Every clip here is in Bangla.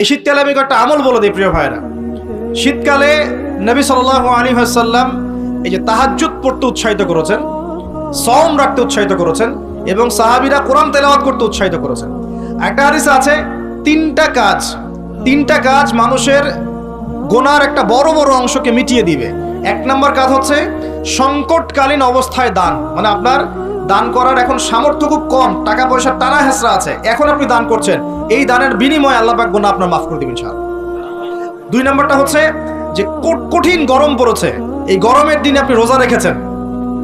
এই শীতকালে আমি একটা আমল বলে দিই, প্রিয় ভাইরা শীতকালে নবী সাল আলী হাসাল্লাম এই যে তাহাজ্জুদ পড়তে উৎসাহিত করেছেন সম রাখতে উৎসাহিত করেছেন এবং সাহাবিরা কোরআন তেলাওয়াত করতে উৎসাহিত করেছেন। একটা হাদিস আছে, তিনটা কাজ তিনটা কাজ মানুষের গোনার একটা বড় বড় অংশকে মিটিয়ে দিবে। এক নম্বর কাজ হচ্ছে সংকটকালীন অবস্থায় দান মানে আপনার দান করার এখন সামর্থ্য খুব কম, টাকা পয়সার টানা হেসরা আছে। এখন আপনি দান করছেন, এই দানের বিনিময়ে আল্লাহ পাক গোনা আপনার মাফ করে দিবেন সার দুই নম্বরটা হচ্ছে যে কঠিন গরম পড়েছে। এই গরমের দিনে আপনি রোজা রেখেছেন,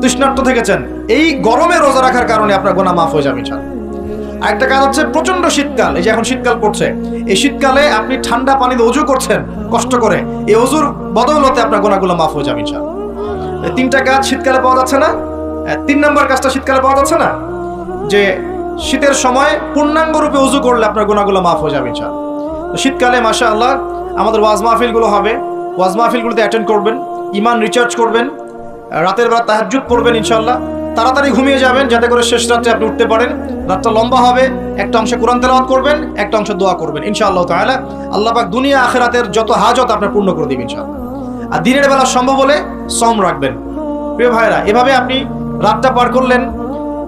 তৃষ্ণার্ত থেকেছেন। এই গরমে রোজা রাখার কারণে আপনার গোনা মাফ হয়ে যাবে ইনশাআল্লাহ। আরেকটা কাজ হচ্ছে প্রচণ্ড শীতকাল, এই যে এখন শীতকাল পড়ছে। এই শীতকালে আপনি ঠান্ডা পানিতে অজু করছেন, কষ্ট করে, এই অজুর বদৌলতে আপনার গোনাগুলো মাফ হয়ে যাবে এই তিনটা কাজ শীতকালে পাওয়া যাচ্ছে না। তিন নম্বর কাজটা শীতকালে পাওয়া যাচ্ছে না? যে শীতের সময় পূর্ণাঙ্গ রূপে অজু করলে আপনার গোনাগুলো মাফ হয়ে যাবে ইনশাআল্লাহ। শীতকালে মাসা আল্লাহ আমাদের ওয়াজ মাহফিলগুলো হবে। ওয়াজ মাহফিলগুলোতে অ্যাটেন্ড করবেন ইমান রিচার্জ করবেন, রাতের বেলা তাহাজ্জুদ পড়বেন ইনশাল্লাহ তাড়াতাড়ি ঘুমিয়ে যাবেন, যাতে করে শেষ রাত্রে আপনি উঠতে পারেন। রাতটা লম্বা হবে, একটা অংশে কোরআন তেলাওয়াত করবেন, একটা অংশে দোয়া করবেন, ইনশাআল্লাহ তাআলা। আল্লাহ পাক দুনিয়া আখেরাতের যত হাজত আপনার পূর্ণ করে দিবেন ইনশাআল্লাহ। আর দিনের বেলা সম্ভব হলে সম রাখবেন। প্রিয় ভাইরা এভাবে আপনি রাতটা পার করলেন,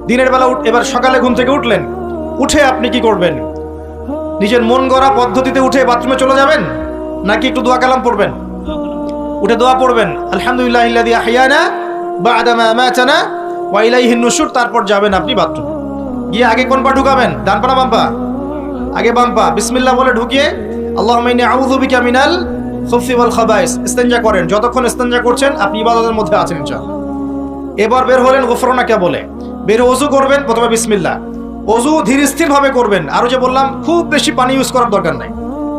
দিনের বেলা এবার সকালে ঘুম থেকে উঠলেন। উঠে আপনি কি করবেন? নিজের মন গড়া পদ্ধতিতে উঠে বাথরুমে চলে যাবেন, নাকি একটু দোয়া কালাম পড়বেন? উঠে দোয়া পড়বেন, আলহামদুলিল্লাহ ইলাইহিন নুশুর তারপর যাবেন আপনি বাথরুম। গিয়ে আগে কোন পা ঢুকাবেন? ডান পা না বাম আগে বাম পা। বিসমিল্লাহ বলে ঢুকিয়ে আল্লাহ ইস্তেনজা করেন। যতক্ষণ ইস্তেনজা করছেন, আপনি ইবাদতের মধ্যে আছেন ইনশাআল্লাহ। এবার বের হলেন গোফরনাকে বলে? বের অজু করবেন, প্রথমে বিসমিল্লাহ। অজু ধীর স্থির ভাবে করবেন। আরও যে বললাম, খুব বেশি পানি ইউজ করার দরকার নাই।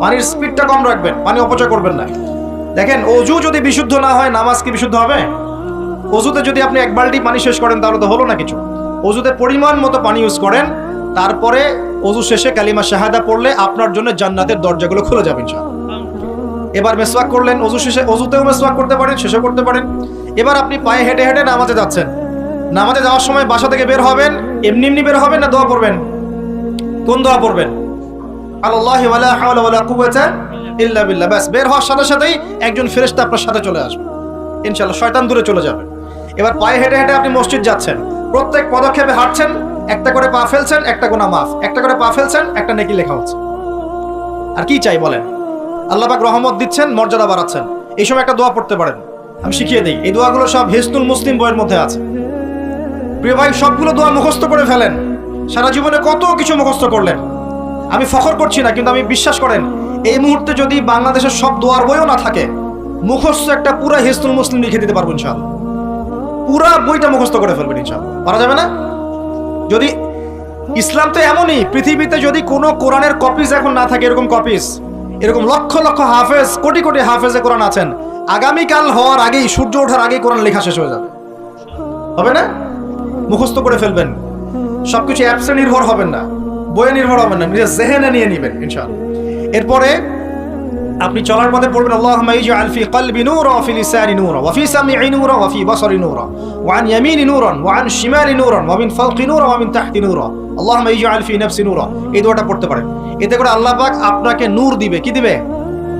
পানির স্পিডটা কম রাখবেন, পানি অপচয় করবেন না। দেখেন, অজু যদি বিশুদ্ধ না হয়, নামাজ কি বিশুদ্ধ হবে? অজুতে যদি আপনি এক বালতি পানি শেষ করেন, তাহলে তো হলো না কিছু। অজুতে পরিমাণ মতো পানি ইউজ করেন, তারপরে অজু শেষে কালিমা শাহাদা পড়লে আপনার জন্য জান্নাতের দরজাগুলো খুলে যাবে ইনশাআল্লাহ। এবার মেসওয়াক করলেন, অজু শেষে অজুতেও মেসওয়াক করতে পারেন শেষে করতে পারেন। এবার আপনি পায়ে হেঁটে হেঁটে নামাজে যাচ্ছেন। নামাজে যাওয়ার সময় বাসা থেকে বের হবেন, এমনি এমনি বের হবেন না দোয়া পড়বেন? কোন দোয়া পড়বেন? আল্লাহ ইল্লা বিল্লাহ। ব্যাস, বের হওয়ার সাথে সাথেই একজন ফেরেশতা আপনার সাথে চলে আসবে। ইনশাআল্লাহ, শয়তান দূরে চলে যাবে। এবার পায়ে হেঁটে হেঁটে আপনি মসজিদ যাচ্ছেন। প্রত্যেক পদক্ষেপে হাঁটছেন, একটা করে পা ফেলছেন, একটা গোনা মাফ। একটা করে পা ফেলছেন, একটা নেকি লেখা হচ্ছে। আর কি চাই বলেন? আল্লাহ পাক রহমত দিচ্ছেন, মর্যাদা বাড়াচ্ছেন। এই সময় একটা দোয়া পড়তে পারেন। আমি শিখিয়ে দিই, এই দোয়াগুলো সব হেসতুল মুসলিম বইয়ের মধ্যে আছে। প্রিয় ভাই, সবগুলো দোয়া মুখস্থ করে ফেলেন। সারা জীবনে কত কিছু মুখস্থ করলেন। আমি ফখর করছি না, কিন্তু আমি বিশ্বাস করেন, এই মুহূর্তে যদি বাংলাদেশের সব দোয়ার বইও না থাকে, মুখস্থ একটা পুরা হেসতুল মুসলিম লিখে দিতে পারব ইনশাআল্লাহ। পুরা বইটা মুখস্থ করে ফেলবেন ইনশাআল্লাহ। পারা যাবে না? যদি ইসলাম তো এমনই, পৃথিবীতে যদি কোনো কোরআনের কপিস এখন না থাকে, এরকম কপিস এরকম লক্ষ লক্ষ হাফেজ, কোটি কোটি হাফেজে কোরআন আছেন। আগামীকাল হওয়ার আগেই, সূর্য ওঠার আগেই কোরআন লেখা শেষ হয়ে যাবে। হবে না? মুখস্থ করে ফেলবেন। সবকিছু অ্যাপসে নির্ভর হবেন না। বইয়ে নির্ভর হবেন না। নিজের জেহেনে নিয়ে নেবেন, ইনশাআল্লাহ। এরপরে আপনি চলার পথে পড়বেন, আল্লাহুম্মা ইজআল ফি কলবি নূরা ওয়া ফি লিসানি নূরা, ওয়া ফি সামঈ নূরা, ওয়া ফি বসরি নূরা, ওয়া আন ইয়ামিনি নূরান, ওয়া আন শিমালি নূরান, ওয়া মিন ফাওকি নূরা, ওয়া মিন তাহতি নূরা আল্লাহ ইজআল ফি নাফসি নূরা এই দুটা পড়তে পারেন। এতে করে আল্লাহ পাক আপনাকে নূর দিবে। কি দিবে?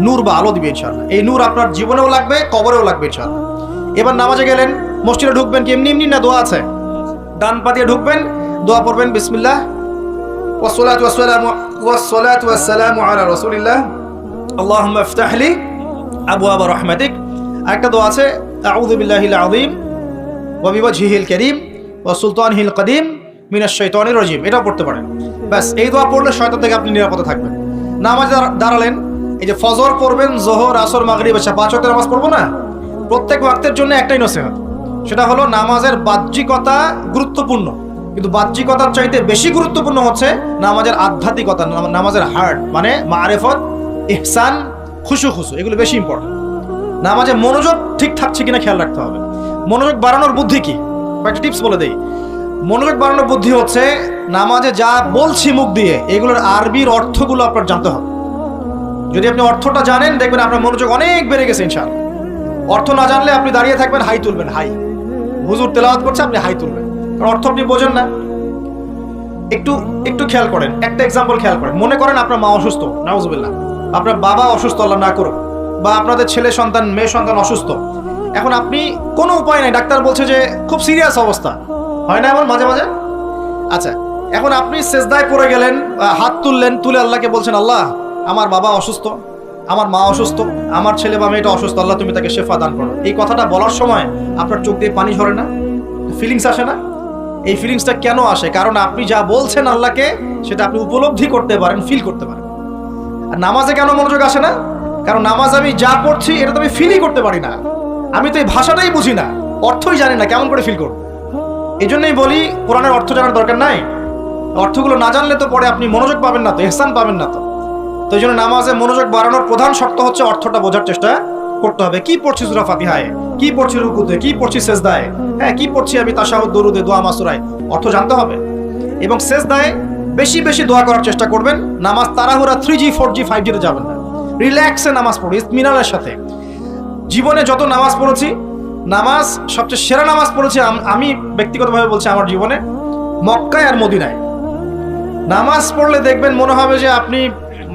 নূর বা আলো দিবে ইনশাআল্লাহ। এই নূর আপনার জীবনেও লাগবে, কবরেও লাগবে ইনশাআল্লাহ। এবার নামাজে গেলেন, মসজিদে ঢুকবেন কি? এমনি এমনি না দোয়া আছে? ডান পা ঢুকবেন, দোয়া পড়বেন, বিসমিল্লাহ। ওয়া সালাতু ওয়া সালামু, ওয়া সালাতু ওয়া সালামু আলা রাসূলিল্লাহ। আল্লাহ ইফতাহলি আবু আবা রহমাতিক। একটা দোয়া আছে আউদুবিল্লাহিল আদিম ওয়াবিবাজহিল করিম ও সুলতান হিল কদিম মিনাস শৈতানির রজিম। এটাও পড়তে পারেন। ব্যাস, এই দোয়া পড়লে শয়তান থেকে আপনি নিরাপদে থাকবেন। নামাজ দাঁড়ালেন, এই যে ফজর করবেন জোহর, আসর, মাগরিব এসে পাঁচ ওয়াক্তের নামাজ পড়ব না? প্রত্যেক ওয়াক্তের জন্য একটাই নসিহত। সেটা হলো নামাজের বাহ্যিকতা গুরুত্বপূর্ণ। কিন্তু বাহ্যিকতার চাইতে বেশি গুরুত্বপূর্ণ হচ্ছে নামাজের আধ্যাত্মিকতা, নামাজের হার্ট মানে মারেফত ইহসান, খুশু খুশু, এগুলো বেশি ইম্পর্টেন্ট নামাজে মনোযোগ ঠিক থাকছে কিনা খেয়াল রাখতে হবে। মনোযোগ বাড়ানোর বুদ্ধি কি? কয়েকটা টিপস বলে দেই। মনোযোগ বাড়ানোর বুদ্ধি হচ্ছে, নামাজে যা বলছি মুখ দিয়ে, এগুলোর আরবির অর্থগুলো আপনার জানতে হবে। যদি আপনি অর্থটা জানেন, দেখবেন আপনার মনোযোগ অনেক বেড়ে গেছে, ইনশাআল্লাহ। অর্থ না জানলে আপনি দাঁড়িয়ে থাকবেন, হাই তুলবেন, হাই। হুজুর তেলাওয়াত করছে, আপনি হাই তুলবেন। কারণ অর্থ আপনি বোঝেন না। একটু একটু খেয়াল করেন, একটা এক্সাম্পল খেয়াল করেন। মনে করেন আপনার মা অসুস্থ, নাউজুবিল্লাহ। আপনার বাবা অসুস্থ, আল্লাহ না করুক। বা আপনাদের ছেলে সন্তান, মেয়ে সন্তান অসুস্থ। এখন আপনি কোনো উপায় নাই। ডাক্তার বলছে যে, খুব সিরিয়াস অবস্থা। হয় না এমন মাঝে মাঝে? আচ্ছা এখন আপনি সেজদায় পড়ে গেলেন হাত তুললেন, তুলে আল্লাহকে বলছেন, আল্লাহ, আমার বাবা অসুস্থ, আমার মা অসুস্থ, আমার ছেলে বা মেয়েটা অসুস্থ, আল্লাহ তুমি তাকে শেফা দান করো। এই কথাটা বলার সময় আপনার চোখ দিয়ে পানি ঝরে না? ফিলিংস আসে না? এই ফিলিংসটা কেন আসে? কারণ আপনি যা বলছেন আল্লাহকে, সেটা আপনি উপলব্ধি করতে পারেন ফিল করতে পারেন। নামাজে কেন মনোযোগ আসে না? কারণ নামাজ আমি যা পড়ছি, এটা তো আমি ফিলই করতে পারি না। আমি তো এই ভাষাটাই বুঝি না। অর্থই জানি না, কেমন করে ফিল করব? এই জন্যই বলি, কোরআনের অর্থ জানার দরকার নাই। অর্থগুলো না জানলে তো পরে আপনি মনোযোগ পাবেন না তো, এহসান পাবেন না তো। তো এই জন্য নামাজে মনোযোগ বাড়ানোর প্রধান শর্ত হচ্ছে অর্থটা বোঝার চেষ্টা করতে হবে। কি পড়ছি সুরা ফাতিহায়? কি পড়ছি রুকুতে? কি পড়ছি সেজদায়? হ্যাঁ কি পড়ছি আমি তাশাহুদ, দরুদে, দোয়া, মাসুরায়? অর্থ জানতে হবে। এবং সেজদায় বেশি বেশি দোয়া করার চেষ্টা করবেন। নামাজ তাড়াহুড়া three G four G five G যাবেন না। রিল্যাক্সে নামাজ পড়ি ইতমিনালের সাথে। জীবনে যত নামাজ পড়েছি, নামাজ, সবচেয়ে সেরা নামাজ পড়েছি আমি ব্যক্তিগতভাবে বলছি আমার জীবনে, মক্কায় আর মদিনায়। নামাজ পড়লে দেখবেন মনে হবে যে আপনি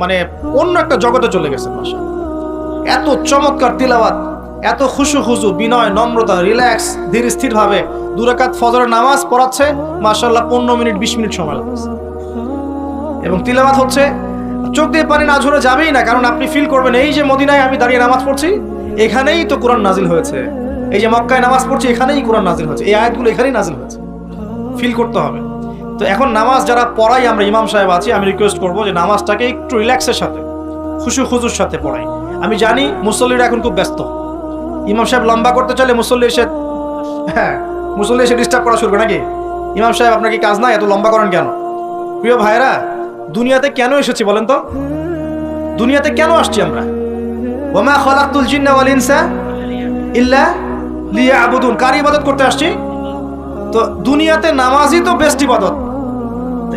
মানে অন্য একটা জগতে চলে গেছেন মাসা এত চমৎকার তিলাওয়াত, এত খুশু খুশু বিনয়, নম্রতা, রিল্যাক্স, ধীর স্থিরভাবে দুরাকাত ফজরের নামাজ পড়াচ্ছে মাসাল্লাহ পনেরো মিনিট, বিশ মিনিট সময় লাগছে। এবং তিলাওয়াত হচ্ছে, চোখ দিয়ে পানি না ঝরে যাবেই না, কারণ আপনি ফিল করবেন, এই যে মদিনায় আমি দাঁড়িয়ে নামাজ পড়ছি, এখানেই তো কোরআন নাজিল হয়েছে। এই যে মক্কায় নামাজ পড়ছি, এখানেই কোরআন নাজিল হয়েছে। এই আয়াতগুলো এখানেই নাজিল হয়েছে। ফিল করতে হবে। তো এখন নামাজ যারা পড়াই, আমরা ইমাম সাহেব আছি, আমি রিকোয়েস্ট করব যে নামাজটাকে একটু রিল্যাক্সের সাথে, খুশু খুজুর সাথে পড়াই। আমি জানি মুসল্লিরা এখন খুব ব্যস্ত। ইমাম সাহেব লম্বা করতে চাইলে মুসল্লি এসে হ্যাঁ মুসল্লি এসে ডিস্টার্ব করা শুরু করে নাকি? ইমাম সাহেব, আপনার কি কাজ নাই? এত লম্বা করেন কেন? প্রিয় ভাইরা দুনিয়াতে কেন এসেছি বলেন তো? দুনিয়াতে কেন আসছি আমরা? ওমা খলাকুল জিন্না ওয়াল ইনসা ইল্লা লিয়াবুদুন। কার ইবাদত করতে আসছি? তো দুনিয়াতে নামাজই তো বেস্ট ইবাদত।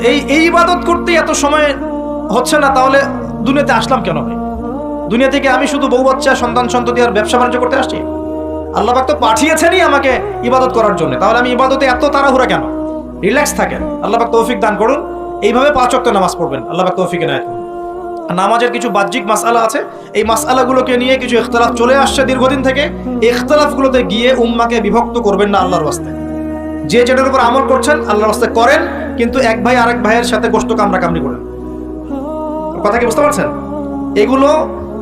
এই এই ইবাদত করতে এত সময় হচ্ছে না, তাহলে দুনিয়াতে আসলাম কেন দুনিয়া থেকে আমি শুধু বউ বাচ্চা, সন্তান সন্ততি আর ব্যবসা বাণিজ্য করতে আসছি? আল্লাহ পাক তো পাঠিয়েছেনই আমাকে ইবাদত করার জন্য। তাহলে আমি ইবাদতে এত তাড়াহুড়া কেন? রিল্যাক্স থাকেন। আল্লাহ পাক তৌফিক দান করুন। এইভাবে পাঁচ ওয়াক্ত নামাজ পড়বেন। আল্লাহ তৌফিক নামাজের কিছু বাহ্যিক মাসালা আছে। এই মাসালাগুলোকে নিয়ে কিছু ইখতলাফ চলে আসছে দীর্ঘদিন থেকে। ইখতলাফগুলোতে গিয়ে উম্মাকে বিভক্ত করবেন না আল্লাহর ওয়াস্তে যে যেটার উপর আমল করছেন, আল্লাহর ওয়াস্তে করেন, কিন্তু এক ভাই আরেক ভাইয়ের সাথে গোষ্ঠ কামড়া কামড়ি করেন। কথা কি বুঝতে পারছেন? এগুলো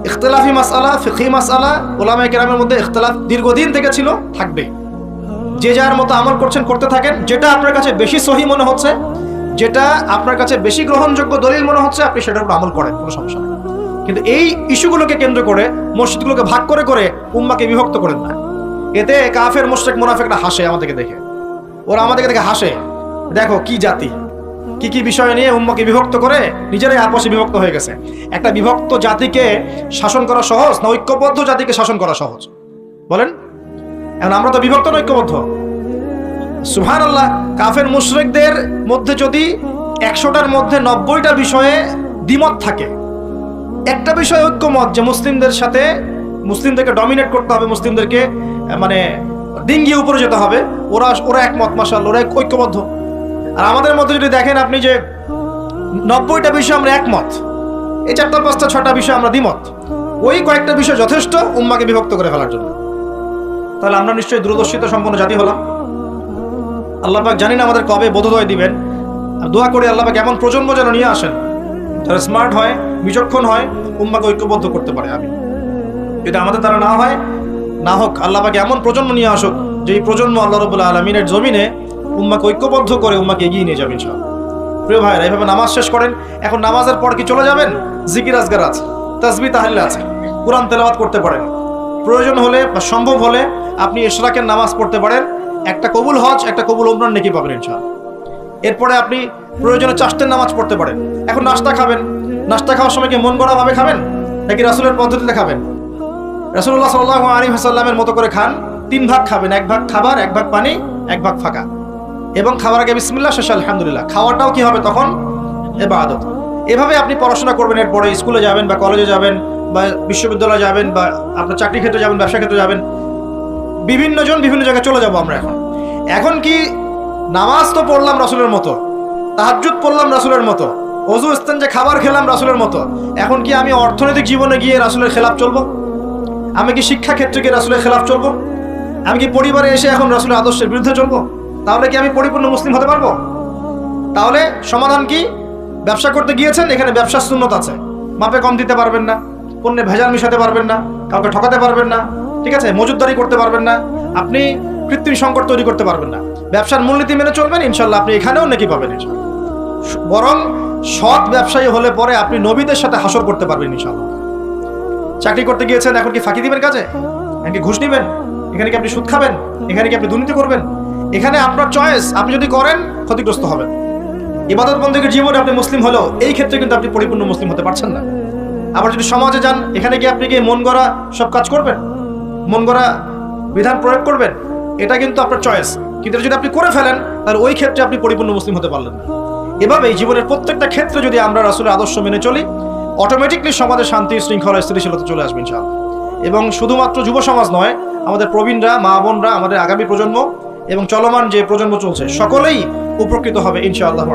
ইখতলাফি মাসালা ফিখি মাসালা, ওলামায়ে কেরামের মধ্যে ইখতলাফ দীর্ঘদিন থেকে ছিল থাকবে যে যার মতো আমল করছেন, করতে থাকেন, যেটা আপনার কাছে বেশি সহি মনে হচ্ছে যেটা আপনার কাছে বেশি গ্রহণযোগ্য দলিল মনে হচ্ছে, আপনি সেটার উপর আমল করেন, কোনো সমস্যা নেই। কিন্তু এই ইস্যুগুলোকে কেন্দ্র করে, মসজিদগুলোকে ভাগ করে করে উম্মাকে বিভক্ত করেন না। এতে কাফের, মোশরেক, মুনাফিকরা হাসে আমাদেরকে দেখে। ওরা আমাদেরকে দেখে হাসে, দেখো কি জাতি, কি কি বিষয় নিয়ে উম্মাকে বিভক্ত করে, নিজেরাই আপসে বিভক্ত হয়ে গেছে। একটা বিভক্ত জাতিকে শাসন করা সহজ না ঐক্যবদ্ধ জাতিকে শাসন করা সহজ? বলেন, এখন আমরা তো বিভক্ত না ঐক্যবদ্ধ সুহান আল্লাহ কাফের মুশরিকদের মধ্যে যদি একশোটার মধ্যে নব্বইটা বিষয়ে দ্বিমত থাকে, একটা বিষয় ঐক্যমত যে মুসলিমদের সাথে মুসলিমদেরকে ডমিনেট করতে হবে, মুসলিমদেরকে মানে ডিঙ্গিয়ে উপরে যেতে হবে, ওরা ওরা একমত মাসাল ওরা ঐক্যবদ্ধ। আর আমাদের মধ্যে যদি দেখেন আপনি যে নব্বইটা বিষয় আমরা একমত, এই চারটা, পাঁচটা ছটা বিষয় আমরা দ্বিমত, ওই কয়েকটা বিষয় যথেষ্ট উম্মাকে বিভক্ত করে ফেলার জন্য। তাহলে আমরা নিশ্চয়ই দূরদর্শিতা সম্পন্ন জাতি হলাম। আল্লাহ পাক জানি না আমাদের কবে বোধোদয় দিবেন। আর দোয়া করে আল্লাহ পাক এমন প্রজন্ম যেন নিয়ে আসেন, যারা স্মার্ট হয়, বিচক্ষণ হয়, উম্মাকে ঐক্যবদ্ধ করতে পারে। আমি যদি আমাদের দ্বারা না হয়, না হোক আল্লাহ পাক এমন প্রজন্ম নিয়ে আসুক যে এই প্রজন্ম আল্লাহ রবুল্লাহ আলমিনের জমিনে উম্মাকে ঐক্যবদ্ধ করে উম্মাকে এগিয়ে নিয়ে যাবেন সব প্রিয় ভাইরা, এইভাবে নামাজ শেষ করেন। এখন নামাজের পর কি চলে যাবেন? জিকির আজগার আছে তাসবি তাহলে আছে, কোরআন তেলাওয়াত করতে পারেন। প্রয়োজন হলে বা সম্ভব হলে আপনি এশরাকের নামাজ পড়তে পারেন। একটা কবুল হজ, একটা কবুল ওমরান নেকি পাবেন ইনশাআল্লাহ। এরপরে আপনি প্রয়োজনে চাষতের নামাজ পড়তে পারেন। এখন নাস্তা খাবেন। নাস্তা খাওয়ার সময় কি মন গড়া ভাবে খাবেন? নাকি রাসুলের পদ্ধতিতে খাবেন? রাসুল্লাহ সাল্লাহ আলী হাসাল্লামের মতো করে খান, তিন ভাগ খাবেন, এক ভাগ খাবার, এক ভাগ পানি, এক ভাগ ফাঁকা। এবং খাবার আগে বিসমিল্লাহ, শেষ আলহামদুলিল্লাহ। খাওয়াটাও কি হবে তখন? এবাদত এভাবে আপনি পড়াশোনা করবেন, এরপরে স্কুলে যাবেন বা কলেজে যাবেন বা বিশ্ববিদ্যালয়ে যাবেন বা আপনার চাকরি ক্ষেত্রে যাবেন, ব্যবসা ক্ষেত্রে যাবেন। বিভিন্ন জন বিভিন্ন জায়গায় চলে যাব আমরা এখন। এখন কি নামাজ তো পড়লাম রাসুলের মতো, তাহাজ্জুদ পড়লাম রাসুলের মতো, অজু স্থান যে খাবার খেলাম রাসুলের মতো, এখন কি আমি অর্থনৈতিক জীবনে গিয়ে রাসুলের খেলাফ চলবো? আমি কি শিক্ষা ক্ষেত্রে গিয়ে রাসুলের খেলাফ চলবো? আমি কি পরিবারে এসে এখন রাসুলের আদর্শের বিরুদ্ধে চলবো? তাহলে কি আমি পরিপূর্ণ মুসলিম হতে পারব? তাহলে সমাধান কি? ব্যবসা করতে গিয়েছেন, এখানে ব্যবসার শূন্যত আছে। মাপে কম দিতে পারবেন না, পণ্যে ভেজাল মিশাতে পারবেন না, কাউকে ঠকাতে পারবেন না। ঠিক আছে? মজুদদারি করতে পারবেন না। আপনি কৃত্রিম সংকট তৈরি করতে পারবেন না। ব্যবসার মূলনীতি মেনে চলবেন, ইনশাল্লাহ আপনি এখানেও নাকি পাবেন বরং সৎ ব্যবসায়ী হলে পরে আপনি নবীদের সাথে হাসর করতে পারবেন, ইনশাল্লাহ। চাকরি করতে গিয়েছেন, এখন কি ফাঁকি দিবেন কাজে? এখন ঘুষ নিবেন? এখানে কি আপনি সুদ খাবেন? এখানে কি আপনি দুর্নীতি করবেন? এখানে আপনার চয়েস আপনি যদি করেন, ক্ষতিগ্রস্ত হবেন। ইবাদত বন্দীকে জীবনে আপনি মুসলিম হলেও এই ক্ষেত্রে কিন্তু আপনি পরিপূর্ণ মুসলিম হতে পারছেন না। আবার যদি সমাজে যান, এখানে কি আপনি কি মন গড়া সব কাজ করবেন? মন গড়া বিধান প্রয়োগ করবেন, এটা কিন্তু আপনার চয়েস কিন্তু যদি আপনি করে ফেলেন, তাহলে ওই ক্ষেত্রে আপনি পরিপূর্ণ মুসলিম হতে পারলেন না। এভাবেই জীবনের প্রত্যেকটা ক্ষেত্রে যদি আমরা রাসুলের আদর্শ মেনে চলি অটোমেটিকলি সমাজে শান্তি, শৃঙ্খলা, স্থিতিশীলতা চলে আসবে ইনশাআল্লাহ। এবং শুধুমাত্র যুব সমাজ নয়, আমাদের প্রবীণরা, মা বোনরা, আমাদের আগামী প্রজন্ম এবং চলমান যে প্রজন্ম চলছে, সকলেই উপকৃত হবে ইনশাআল্লাহ